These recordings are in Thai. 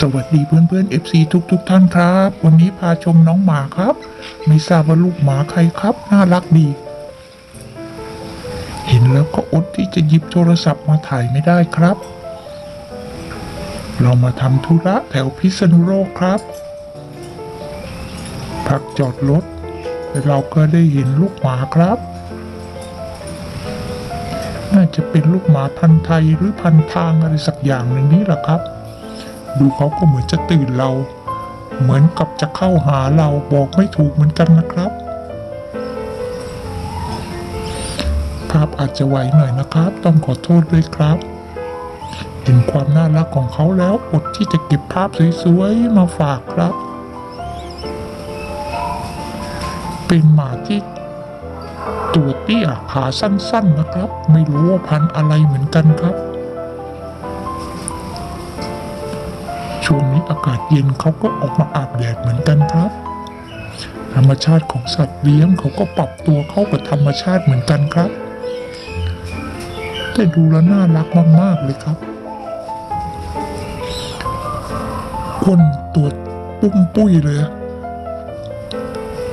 สวัสดีเพื่อนเพื่อน FC ทุกทุกๆท่านครับ วันนี้พาชมน้องหมาครับ ไม่ทราบว่าลูกหมาใครครับ น่ารักดี เห็นแล้วก็อดที่จะหยิบโทรศัพท์มาถ่ายไม่ได้ครับ เรามาทำธุระแถวพิษณุโลกครับ พักจอดรถแล้วเราก็ได้เห็นลูกหมาครับ น่าจะเป็นลูกหมาพันธุ์ไทยหรือพันทางอะไรสักอย่างหนึ่งนี้แหละครับ ดูเขาก็เหมือนจะตื่นเรา เหมือนกับจะเข้าหาเราบอกไม่ถูกเหมือนกันนะครับ ภาพอาจจะไหวหน่อยนะครับ ต้องขอโทษด้วยครับ เห็นความน่ารักของเขาแล้วอดที่จะเก็บภาพสวยๆมาฝากครับ เป็นหมาที่ตัวเตี้ยขาสั้นๆนะครับ ไม่รู้ว่าพันอะไรเหมือนกันครับ ช่วงนี้อากาศเย็นเขาก็ออกมาอาบแดดเหมือนกันครับ ธรรมชาติของสัตว์เลี้ยงเขาก็ปรับตัวเข้ากับธรรมชาติเหมือนกันครับ แต่ดูแล้วน่ารักมากๆเลยครับก้นตัวปุ้มปุ้ยเลย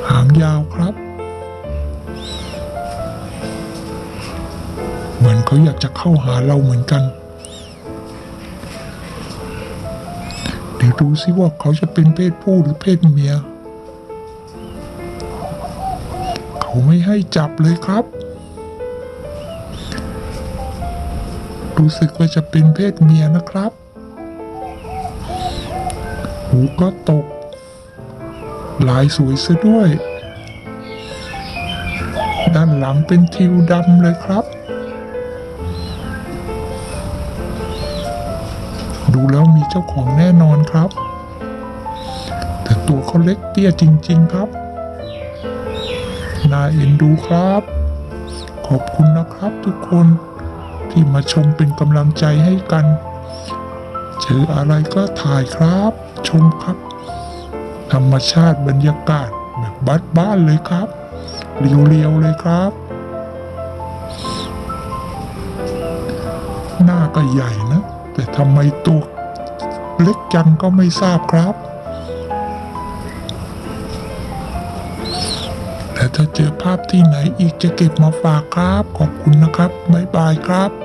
หางยาวครับ เหมือนเขาอยากจะเข้าหาเราเหมือนกัน ดี๋ยวดูซิว่าเขาจะเป็นเพศผู้หรือเพศเมีย เขาไม่ให้จับเลยครับ รู้สึกว่าจะเป็นเพศเมียนะครับ หูก็ตก ลายสวยซะด้วย ด้านหลังเป็นทิวดำเลยครับดูแล้ว เจ้าของแน่นอนครับ แต่ตัวเขาเล็กเตี้ยจริง ๆครับ น่าเอ็นดูครับ ขอบคุณนะครับทุกคนที่มาชมเป็นกำลังใจให้กันเจออะไรก็ถ่ายครับ ชมครับ ธรรมชาติบรรยากาศแบบบ้านๆเลยครับ เรียวๆเลยครับ หน้าก็ใหญ่นะ แต่ทำไมตัว เล็กจังก็ไม่ทราบครับ และถ้าเจอภาพที่ไหนอีกจะเก็บมาฝากครับ ขอบคุณนะครับ บ๊ายบายครับ